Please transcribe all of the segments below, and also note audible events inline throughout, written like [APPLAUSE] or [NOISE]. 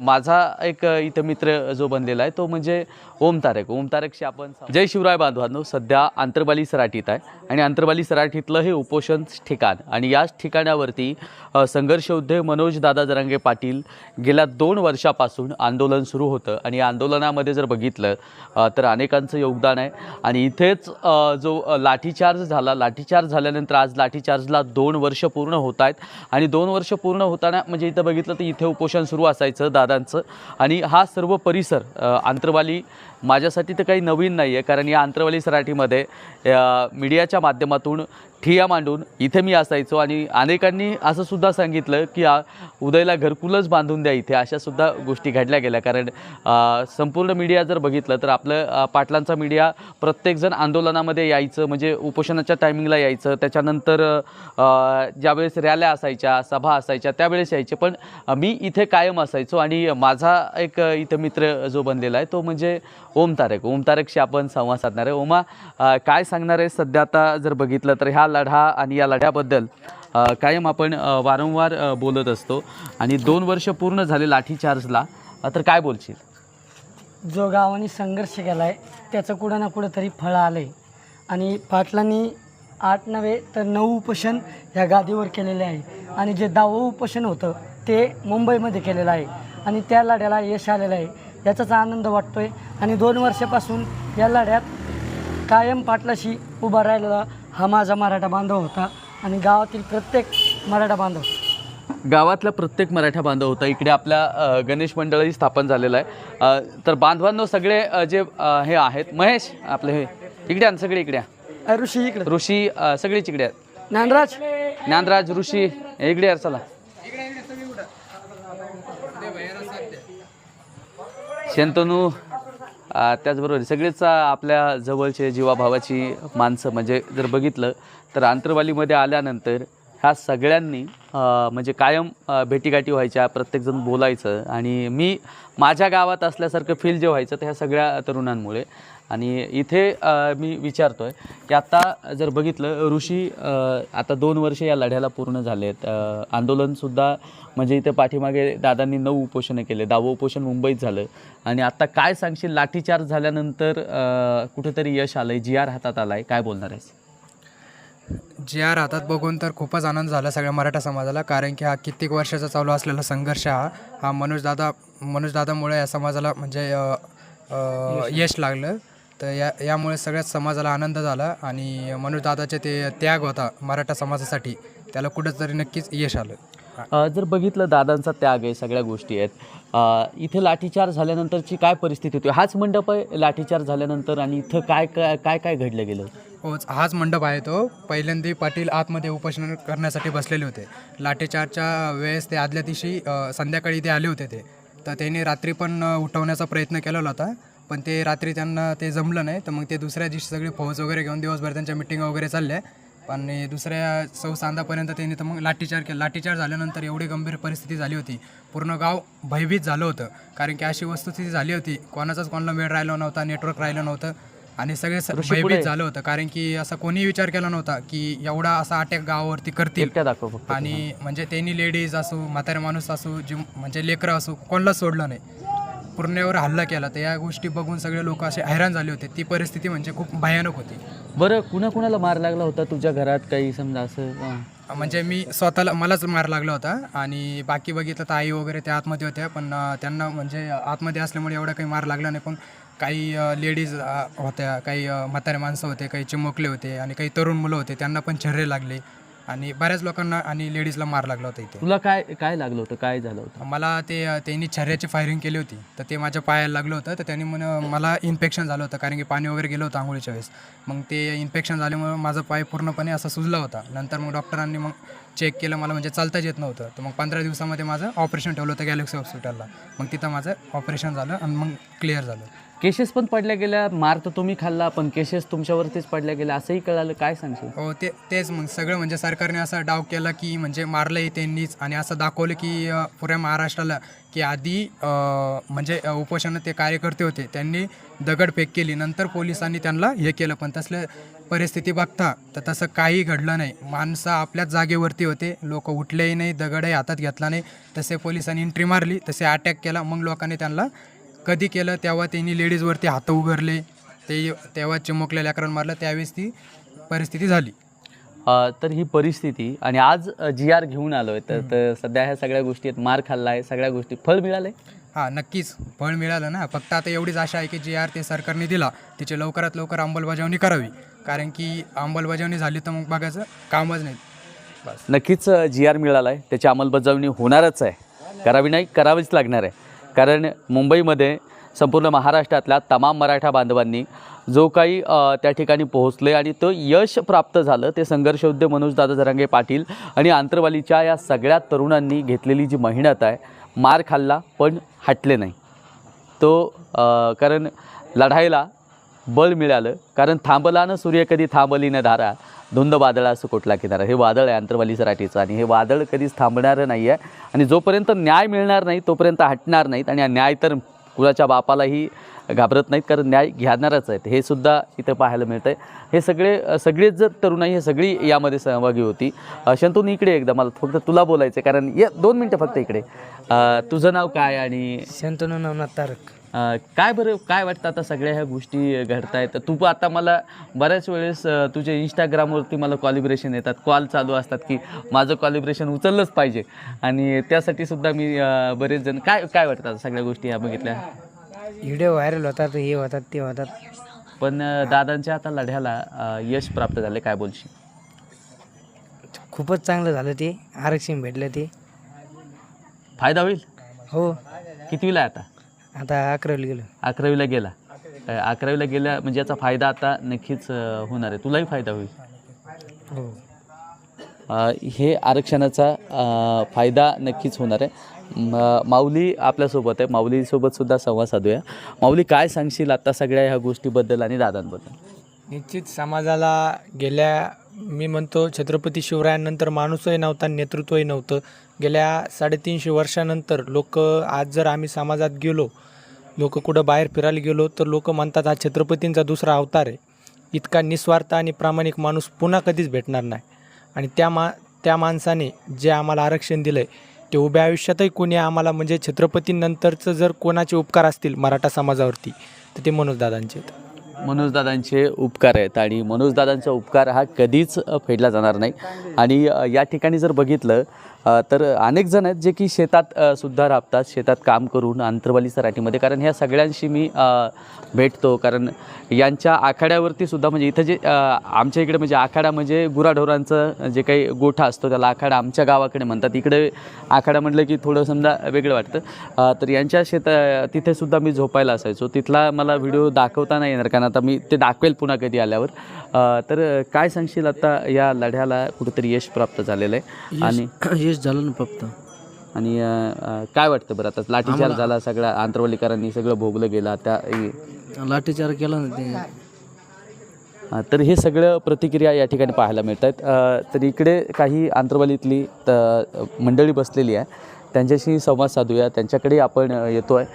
माझा एक इथं मित्र जो बनलेला आहे तो म्हणजे ओम तारक. ओम तारकशी आपण जय शिवराय बांधवांनो सध्या आंतरबाली सराठीत आहे आणि आंतरबाली सराठीतलं हे उपोषण ठिकाण आणि याच ठिकाणावरती संघर्ष उद्योग मनोज दादा जरांगे पाटील गेल्या दोन वर्षापासून आंदोलन सुरू होतं आणि या आंदोलनामध्ये जर बघितलं तर अनेकांचं योगदान आहे आणि इथेच जो लाठीचार्ज झाला लाठीचार्ज झाल्यानंतर आज लाठीचार्जला दोन वर्ष पूर्ण होत आहेत आणि दोन वर्ष पूर्ण होताना म्हणजे इथं बघितलं तर इथे उपोषण सुरू असायचं. दादांचं आणि हा सर्व परिसर आंतरवाली माझ्यासाठी तर काही नवीन नाही आहे कारण या आंतरवाली सराठीमध्ये मीडियाच्या माध्यमातून ठिया मांडून इथे मी असायचो आणि अनेकांनी असं सुद्धा सांगितलं की उदयला घरकुलच बांधून द्या इथे अशा सुद्धा गोष्टी घडल्या गेल्या. कारण संपूर्ण मीडिया जर बघितलं तर आपलं पाटलांचा मीडिया प्रत्येकजण आंदोलनामध्ये यायचं म्हणजे उपोषणाच्या टायमिंगला यायचं. त्याच्यानंतर ज्यावेळेस रॅल्या असायच्या सभा असायच्या त्यावेळेस यायचे. पण मी इथे कायम असायचो आणि माझा एक इथे इथं मित्र जो बनलेला आहे तो म्हणजे ओम तारक. ओम तारकशी आपण संवाद साधणार आहे. ओमा काय सांगणार आहे? सध्या आता जर बघितलं तर ह्या लढा आणि या लढ्याबद्दल कायम आपण वारंवार बोलत असतो. आणि दोन वर्ष पूर्ण झाले लाठीचार्जला तर काय बोलशील? जो गावाने संघर्ष केला आहे त्याचं कुठं ना कुठं तरी फळ आलं आहे आणि पाटलांनी आठ नव्हे तर नऊ उपोषण ह्या गादीवर केलेले आहे. आणि जे दहावं उपोषण होतं ते मुंबईमध्ये केलेलं आहे. आणि त्या लढ्याला यश आलेलं आहे. याचाच आनंद वाटतो आहे आणि दोन वर्षापासून या लढ्यात कायम पाटलाशी उभा राहिलेला हा माझा मराठा बांधव होता आणि गावातील प्रत्येक मराठा बांधव. गावातला प्रत्येक मराठा बांधव होता. इकडे आपल्या अ, गणेश मंडळही स्थापन झालेलं आहे. अ, तर बांधवांनो सगळे अ, जे अ, हे आहेत महेश आपले हे इकडे आण सगळे इकडे. अ, ऋषी इकडं. ऋषी अ, सगळेच इकडे आहेत. ज्ञानराज. ज्ञानराज ऋषी हे इकडे यार चला शंतनू त्याचबरोबर सगळेच आपल्या जवळचे जीवाभावाची माणसं म्हणजे जर बघितलं तर आंतरवालीमध्ये आल्यानंतर ह्या सगळ्यांनी म्हणजे कायम भेटीगाठी व्हायच्या प्रत्येकजण बोलायचं आणि मी माझ्या गावात असल्यासारखं फील जे व्हायचं तर ह्या सगळ्या तरुणांमुळे. आणि इथे मी विचारतो आहे की आत्ता जर बघितलं ऋषी आता दोन वर्ष या लढ्याला पूर्ण झाले आहेत आंदोलनसुद्धा म्हणजे इथे पाठीमागे दादांनी नऊ उपोषणं केले दहावं उपोषण मुंबईत झालं. आणि आत्ता काय सांगशील लाठीचार्ज झाल्यानंतर कुठेतरी यश आलं आहे जी आर हातात आला आहे काय बोलणार आहेस? जी आर हातात बघून तर खूपच आनंद झाला सगळ्या मराठा समाजाला कारण की हा कित्येक वर्षाचा चालू असलेला संघर्ष हा हा मनोजदादा मनोजदादामुळे या समाजाला म्हणजे यश लागलं. तर या यामुळे सगळ्याच समाजाला आनंद झाला आणि मनोजदादाचे ते त्याग होता मराठा समाजासाठी. त्याला कुठंतरी नक्कीच यश आलं. जर बघितलं दादांचा त्याग आहे सगळ्या गोष्टी आहेत. इथे लाठीचार्ज झाल्यानंतरची काय परिस्थिती होती? हाच मंडप आहे लाठीचार्ज झाल्यानंतर आणि इथं काय काय काय काय घडलं गेलं? होच हाच मंडप आहे तो. पहिल्यांदा पाटील आतमध्ये उपोषण करण्यासाठी बसलेले होते. लाठीचारच्या वेळेस ते आदल्या दिवशी संध्याकाळी ते आले होते ते. तर त्यांनी रात्री पण उठवण्याचा प्रयत्न केलेला होता. पण ते रात्री त्यांना ते जमलं नाही तर मग ते दुसऱ्या दिवशी सगळी फौज वगैरे घेऊन दिवसभर त्यांच्या मिटिंग वगैरे चालल्या पण दुसऱ्या सौ सांदापर्यंत त्यांनी तर मग लाठीचार केला. लाठीचार झाल्यानंतर एवढी गंभीर परिस्थिती झाली होती. पूर्ण गाव भयभीत झालं होतं. कारण की अशी वस्तुस्थिती झाली होती. कोणाचाच कोणाला वेळ राहिला नव्हता नेटवर्क राहिलं नव्हतं. आणि सगळे. भयभीत झालं होतं. कारण की असा कोणीही विचार केला नव्हता की एवढा असा अटॅक गावावरती करतील. आणि म्हणजे त्यांनी लेडीज असो म्हातारे माणूस असो जे म्हणजे लेकरं असो कोणालाच सोडलं नाही. पूर्णेवर हल्ला केला तर या गोष्टी बघून सगळे लोक असे हैराण झाले होते. ती परिस्थिती म्हणजे खूप भयानक होती. बरं कुणा कुणाला मार लागला होता तुझ्या घरात काही समजा असं? अ, म्हणजे मी स्वतःला मलाच मार लागला होता आणि बाकी बघितलं तर आई वगैरे त्या आतमध्ये होत्या पण अं, त्यांना म्हणजे आतमध्ये असल्यामुळे एवढा काही मार लागला नाही. पण काही लेडीज होत्या काही अं, म्हातारे माणसं होते काही चिमुकले होते आणि काही तरुण मुलं होते त्यांना पण छर्रे लागले. आणि बऱ्याच लोकांना आणि लेडीजला मार लागला होता इथे. तुला काय काय लागलं होतं? काय झालं होतं? मला ते त्यांनी छर्याची फायरिंग केली होती. तर ते माझ्या पायाला लागलं होतं. तर त्यांनी म्हण मला इन्फेक्शन झालं होतं कारण की पाणी वगैरे गेलं होतं आंघोळीच्या वेळेस. मग ते इन्फेक्शन झाल्यामुळे माझा पाय पूर्णपणे असा सुजला होता. नंतर मग डॉक्टरांनी मग चेक केलं मला म्हणजे चालताच येत नव्हतं. तर मग पंधरा दिवसामध्ये माझं ऑपरेशन ठेवलं होतं गॅलेक्सी हॉस्पिटलला मग तिथं माझं ऑपरेशन झालं आणि मग क्लिअर झालं. केसेस पण पडल्या गेल्या मार तर तुम्ही खाल्ला पण केसेस तुमच्यावरतीच पडल्या गेल्या असंही कळालं काय सांगशील? हो ते तेच मग सगळं म्हणजे सरकारने असा डाव केला की म्हणजे मारलंही त्यांनीच आणि असं दाखवलं की अ, पुऱ्या महाराष्ट्राला की आधी अ, म्हणजे अ, उपोषणात ते कार्यकर्ते होते त्यांनी दगडफेक केली नंतर पोलिसांनी त्यांना हे केलं पण तसलं परिस्थिती बघता तर तसं काही घडलं नाही. माणसं आपल्याच जागेवरती होते लोक उठलेही नाही दगडही हातात घेतला नाही तसे पोलिसांनी एंट्री मारली तसे अटॅक केला मग लोकांनी त्यांना कधी केलं तेव्हा त्यांनी लेडीजवरती हात उघडले ते तेव्हा चिमुकल्या लेकरांना मारलं त्यावेळेस ती परिस्थिती झाली. अ, तर ही परिस्थिती आणि आज जी आर घेऊन आलो आहे तर तर सध्या ह्या सगळ्या गोष्टी आहेत मार खाल्ला आहे सगळ्या गोष्टी. फळ मिळाले हां नक्कीच फळ मिळालं ना. फक्त आता एवढीच आशा आहे की जी आर ते सरकारने दिला तिची लवकरात लवकर अंमलबजावणी करावी. कारण की अंमलबजावणी झाली तर मग बघायचं कामच नाही. बस नक्कीच जी आर मिळाला आहे त्याची अंमलबजावणी होणारच आहे. करावी नाही करावीच लागणार आहे. कारण मुंबईमध्ये संपूर्ण महाराष्ट्रातल्या तमाम मराठा बांधवांनी जो काही त्या ठिकाणी पोहोचले आणि तो यश प्राप्त झालं ते संघर्षयोद्धे मनोजदादा जरांगे पाटील आणि आंतरवालीच्या या सगळ्या तरुणांनी घेतलेली जी मेहनत आहे मार खाल्ला पण हटले नाही. तो कारण लढायला बळ मिळालं कारण थांबला न सूर्य कधी थांबली न धारा धुंद असं कुठला किनारा? हे वादळ आहे अंतरवाली सराठीचं आणि हे वादळ कधीच थांबणारं नाही आहे आणि जोपर्यंत न्याय मिळणार नाही तोपर्यंत हटणार नाहीत आणि न्याय तर कुणाच्या बापालाही घाबरत नाहीत कारण न्याय घेणारच आहेत. हे सुद्धा इथं पाहायला मिळतं आहे हे सगळे सगळेच जर तरुणाई हे सगळी यामध्ये सहभागी होती. शंतून इकडे एकदा मला फक्त तुला बोलायचं आहे कारण ये दोन मिनटं फक्त इकडे. तुझं नाव काय आणि शंतनू नवनाथ तारक. काय बरं काय वाटतं आता सगळ्या ह्या गोष्टी घडत आहेत तू पण आता मला बऱ्याच वेळेस तुझ्या इंस्टाग्रामवरती मला कॉलिब्रेशन येतात. कॉल चालू असतात की माझं कॉलिब्रेशन उचललंच पाहिजे. आणि त्यासाठी सुद्धा मी बरेच जण काय काय वाटतं आता सगळ्या गोष्टी ह्या बघितल्या? व्हिडिओ व्हायरल होतात हे होतात ते होतात. पण दादांच्या आता लढ्याला अ, यश प्राप्त झाले काय बोलशील? खूपच चांगलं झालं ते. आरक्षण भेटलं ते. फायदा होईल? हो. कितवीला आहे आता? आता अकरावीला गेलो. अकरावीला गेला. अ, अकरावीला गेल्या म्हणजे याचा फायदा आता नक्कीच अ, होणार आहे. तुलाही फायदा होईल. हो. अ, हे आरक्षणाचा अ, फायदा नक्कीच होणार आहे. माऊली आपल्यासोबत आहे. माऊलीसोबत सुद्धा संवाद साधूया. माऊली काय सांगशील आता सगळ्या ह्या गोष्टीबद्दल आणि दादांबद्दल? निश्चित समाजाला गेल्या मी म्हणतो छत्रपती शिवरायांनंतर माणूसही नव्हता नेतृत्वही नव्हतं. गेल्या साडेतीनशे वर्षानंतर लोक आज जर आम्ही समाजात गेलो लोक कुठं बाहेर फिरायला गेलो तर लोक म्हणतात हा छत्रपतींचा दुसरा अवतार आहे. इतका निस्वार्थ आणि प्रामाणिक माणूस पुन्हा कधीच भेटणार नाही. आणि त्या मा त्या माणसाने जे आम्हाला आरक्षण दिलं आहे ते उभ्या आयुष्यातही कोणी आम्हाला म्हणजे छत्रपतींनंतरचं जर कोणाचे उपकार असतील मराठा समाजावरती तर ते मनोजदादांचे आहेत. मनोजदादांचे उपकार आहेत आणि मनोजदादांचा उपकार हा कधीच फेडला जाणार नाही. आणि या ठिकाणी जर बघितलं तर अनेक जण आहेत जे की शेतात सुद्धा राबतात शेतात काम करून आंतरवाली सराठीमध्ये कारण ह्या सगळ्यांशी मी भेटतो. कारण यांच्या आखाड्यावरती सुद्धा म्हणजे इथं जे आमच्या इकडे म्हणजे आखाडा म्हणजे गुराढोरांचं जे काही गोठा असतो त्याला आखाडा आमच्या गावाकडे म्हणतात. इकडे आखाडा म्हटलं की थोडं समजा वेगळं वाटतं. तर यांच्या शेता तिथे सुद्धा मी झोपायला असायचो. तिथला मला व्हिडिओ दाखवता नाही येणार कारण आता मी ते दाखवेल पुन्हा कधी आल्यावर. तर काय सांगशील आता या लढ्याला कुठेतरी यश प्राप्त झालेलं आहे? आणि यश झालं ना फक्त. आणि अ, काय वाटतं बरं आता? लाठीचार झाला सगळ्या आंतरवलीकरांनी सगळं भोगलं गेलं त्या लाठीचार केला ना ते. अ, तर हे सगळं प्रतिक्रिया या ठिकाणी पाहायला मिळत आहेत तर इकडे काही आंतरवालीतली त मंडळी बसलेली आहे. त्यांच्याशी संवाद साधूया. त्यांच्याकडे आपण अ, येतो आहे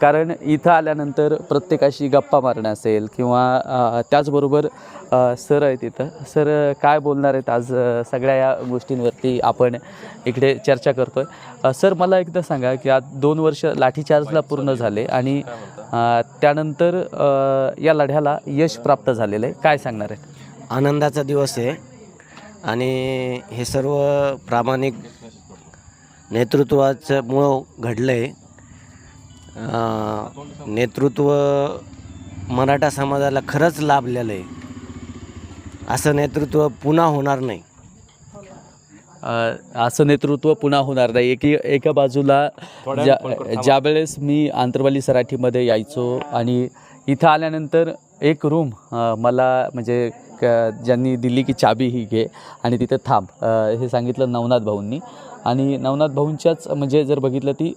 कारण इथं आल्यानंतर प्रत्येकाशी गप्पा मारणं असेल किंवा त्याचबरोबर सर आहेत इथं. सर काय बोलणार आहेत आज सगळ्या या गोष्टींवरती आपण इकडे चर्चा करतो आहे सर मला एकदा सांगा की आज दोन वर्ष लाठीचार्जला पूर्ण झाले आणि त्यानंतर या लढ्याला यश प्राप्त झालेलं आहे. काय सांगणार आहे आनंदाचा दिवस आहे आणि हे सर्व प्रामाणिक नेतृत्वाचं मुळं घडलं आहे नेतृत्व मराठा समाजाला खरंच लाभलेलं आहे. असं नेतृत्व पुन्हा होणार नाही. अ, असं नेतृत्व पुन्हा होणार नाही. एकी एका बाजूला ज्या ज्यावेळेस मी आंतरवाली सराठीमध्ये यायचो आणि इथं आल्यानंतर एक रूम मला म्हणजे क ज्यांनी दिली की चाबी ही घे आणि तिथे थांब. हे सांगितलं नवनाथ भाऊंनी. आणि नवनाथ भाऊंच्याच म्हणजे जर बघितलं ती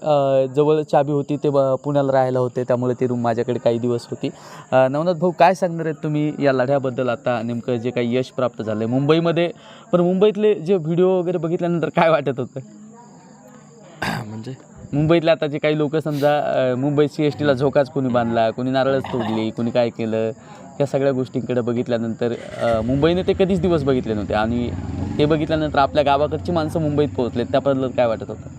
जवळ चाबी होती ते ब- पुण्याला राहायला होते त्यामुळे ती रूम माझ्याकडे काही दिवस होती. नवनाथ भाऊ काय सांगणार आहेत तुम्ही या लढ्याबद्दल आता? नेमकं जे काही यश प्राप्त झालं आहे मुंबईमध्ये पण मुंबईतले जे व्हिडिओ वगैरे बघितल्यानंतर काय वाटत होतं? [COUGHS] म्हणजे? मुंबईतल्या आता जे काही लोक समजा मुंबई मुंबईत सी एस टीला झोकाच कोणी बांधला कोणी नारळच तोडली कोणी काय केलं या सगळ्या गोष्टींकडे बघितल्यानंतर मुंबईने ते कधीच दिवस बघितले नव्हते आणि ते बघितल्यानंतर आपल्या गावाकडची माणसं मुंबईत पोहोचले त्याबद्दल काय वाटत होतं?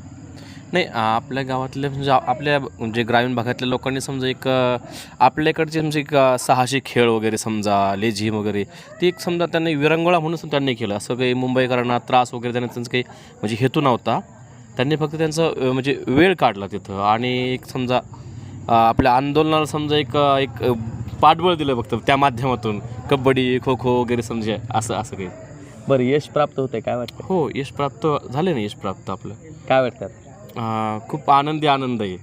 नाही आपल्या गावातले म्हणजे आपल्या म्हणजे ग्रामीण भागातल्या लोकांनी समजा एक आपल्याकडचे म्हणजे एक साहसी खेळ वगैरे समजा लेझिम वगैरे ती एक समजा त्यांनी विरंगुळा म्हणून त्यांनी केलं. असं काही मुंबईकरांना त्रास वगैरे त्यांना काही म्हणजे हेतू नव्हता. त्यांनी फक्त त्यांचं म्हणजे वेळ काढला तिथं. आणि एक समजा आपल्या आंदोलनाला समजा एक एक पाठबळ दिलं फक्त त्या माध्यमातून. कबड्डी खो खो वगैरे समजा असं असं काही. बरं यश प्राप्त होतंय काय वाटतं हो यश प्राप्त झाले ना यश प्राप्त आपलं. काय वाटतं? खूप आनंदी आनंद आहे.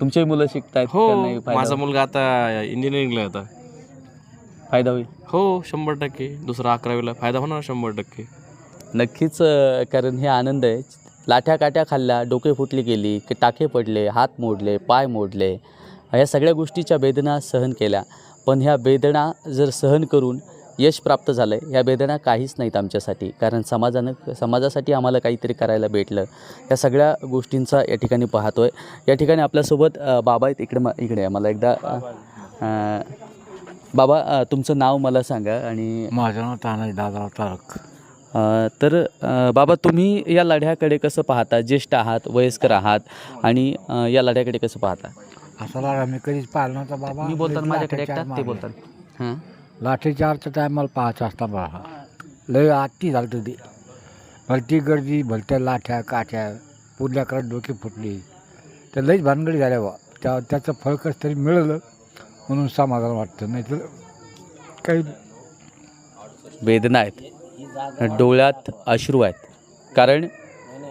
तुमची मुलं शिकतायत हो माझा. मुलगा आता इंजिनिअरिंगला आहे आता. फायदा होईल? हो शंभर टक्के. दुसरा अकरावीला फायदा होणार शंभर टक्के. नक्कीच कारण हे आनंद आहे. लाठ्या काट्या खाल्ल्या डोके फुटली गेली की टाके पडले हात मोडले पाय मोडले. ह्या सगळ्या गोष्टीच्या वेदना सहन केल्या. पण ह्या वेदना जर सहन करून यश प्राप्त झालं आहे ह्या वेदना काहीच नाहीत आमच्यासाठी. कारण समाजानं समाजासाठी आम्हाला काहीतरी करायला भेटलं. या सगळ्या गोष्टींचा या ठिकाणी पाहतो आहे या ठिकाणी आपल्यासोबत बाबा आहेत. इकडे म इकडे आहे. मला एकदा बाबा तुमचं नाव मला सांगा आणि माझं नाव तानाजी दादा तारक. तर बाबा तुम्ही या लढ्याकडे कसं पाहता? ज्येष्ठ आहात वयस्कर आहात आणि या लढ्याकडे कसं पाहता? असा लागा मी कधीच पाहिला नव्हता बाबा. मी बोलतात माझ्याकडे एकटाच ते. बोलतात. हां. लाठीचार्जचा टायमाला पाहायचा असता बघा लय आत्ती झालं होतं. ते भलती गर्दी भलत्या लाठ्या काठ्या पुढल्याकडे डोकी फुटली. तर लईच भानगडी झाल्या बा त्या त्याचं फळ कसं तरी मिळालं म्हणून समाधान वाटतं. नाही तर काही वेदना आहेत. डोळ्यात अश्रू आहेत. कारण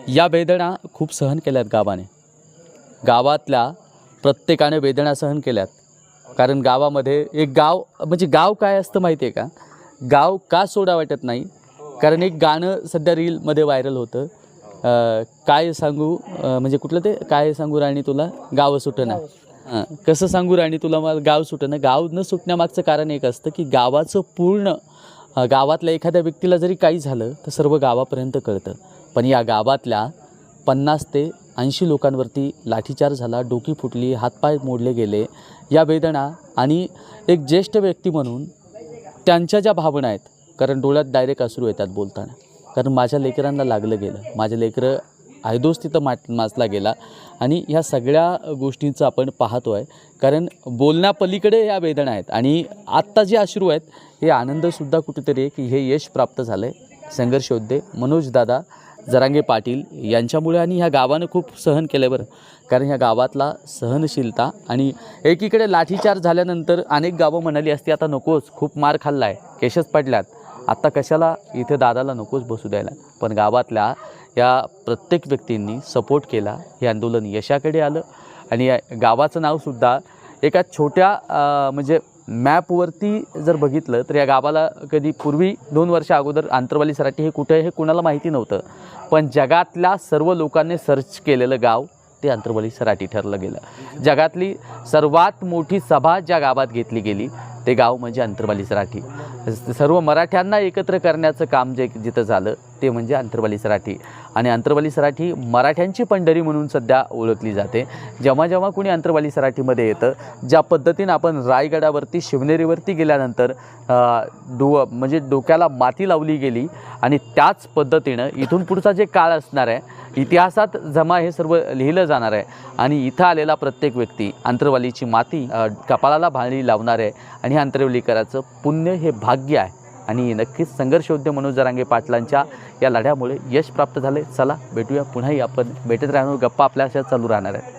या वेदना खूप सहन केल्यात गावाने. गावातल्या प्रत्येकाने वेदना सहन केल्यात. कारण गावामध्ये एक गाव म्हणजे गाव काय असतं माहिती आहे का? गाव का सोडा वाटत नाही? कारण एक गाणं सध्या रीलमध्ये व्हायरल होतं. काय सांगू म्हणजे कुठलं ते? काय सांगू राणी तुला? गाव सुटणं. हां कसं सांगू राणी तुला? मला गाव सुटणं. गाव न सुटण्यामागचं कारण एक असतं की गावाचं पूर्ण गावातल्या एखाद्या व्यक्तीला जरी काही झालं तर सर्व गावापर्यंत कळतं. पण या गावातल्या पन्नास ते ऐंशी लोकांवरती लाठीचार झाला डोकी फुटली हातपाय मोडले गेले या वेदना आणि एक ज्येष्ठ व्यक्ती म्हणून त्यांच्या ज्या भावना आहेत कारण डोळ्यात डायरेक्ट असरू येतात बोलताना. कारण माझ्या लेकरांना लागलं गेलं. माझे लेकरं आयदोस तिथं माट माचला गेला. आणि ह्या सगळ्या गोष्टींचं आपण पाहतो आहे कारण बोलण्यापलीकडे या वेदना आहेत. आणि आत्ता जे अश्रू आहेत हे आनंदसुद्धा कुठेतरी आहे की हे यश प्राप्त झालं आहे संघर्ष योद्धे मनोजदादा जरांगे पाटील यांच्यामुळे आणि ह्या गावानं खूप सहन केलं बरं. कारण ह्या गावातला सहनशीलता आणि एकीकडे लाठीचार्ज झाल्यानंतर अनेक गावं म्हणाली असती आता नकोच खूप मार खाल्ला आहे केशच पडल्यात. आत्ता कशाला इथे दादाला नकोच बसू द्यायला? पण गावातल्या या प्रत्येक व्यक्तींनी सपोर्ट केला हे आंदोलन यशाकडे आलं. आणि या गावाचं नावसुद्धा एका छोट्या म्हणजे मॅपवरती जर बघितलं तर या गावाला कधी पूर्वी दोन वर्षा अगोदर आंतरवाली सराटी हे कुठे आहे हे कुणाला माहिती नव्हतं. पण जगातल्या सर्व लोकांनी सर्च केलेलं गाव ते आंतरवाली सराटी ठरलं गेलं. जगातली सर्वात मोठी सभा ज्या गावात घेतली गेली ते गाव म्हणजे अंतरवाली सराठी सर्व मराठ्यांना एकत्र करण्याचं काम जे जिथं झालं ते म्हणजे अंतरवाली सराठी. आणि अंतरवाली सराठी मराठ्यांची पंढरी म्हणून सध्या ओळखली जाते. जेव्हा जेव्हा कुणी अंतरवाली सराठीमध्ये येतं ज्या पद्धतीनं आपण रायगडावरती शिवनेरीवरती गेल्यानंतर डो म्हणजे डोक्याला माती लावली गेली आणि त्याच पद्धतीनं इथून पुढचा जे काळ असणार आहे इतिहासात जमा हे सर्व लिहिलं जाणार आहे. आणि इथं आलेला प्रत्येक व्यक्ती अंतरवालीची माती कपाळाला भाळी लावणार आहे आणि हे अंतरवलीकराचं पुण्य हे भा भाग्य आहे. आणि नक्कीच संघर्षयोद्धे मनोज जरांगे पाटलांच्या या लढ्यामुळे यश प्राप्त झाले चला भेटूया पुन्हाही. आपण भेटत राहणार गप्पा आपल्या अशा चालू राहणार आहेत.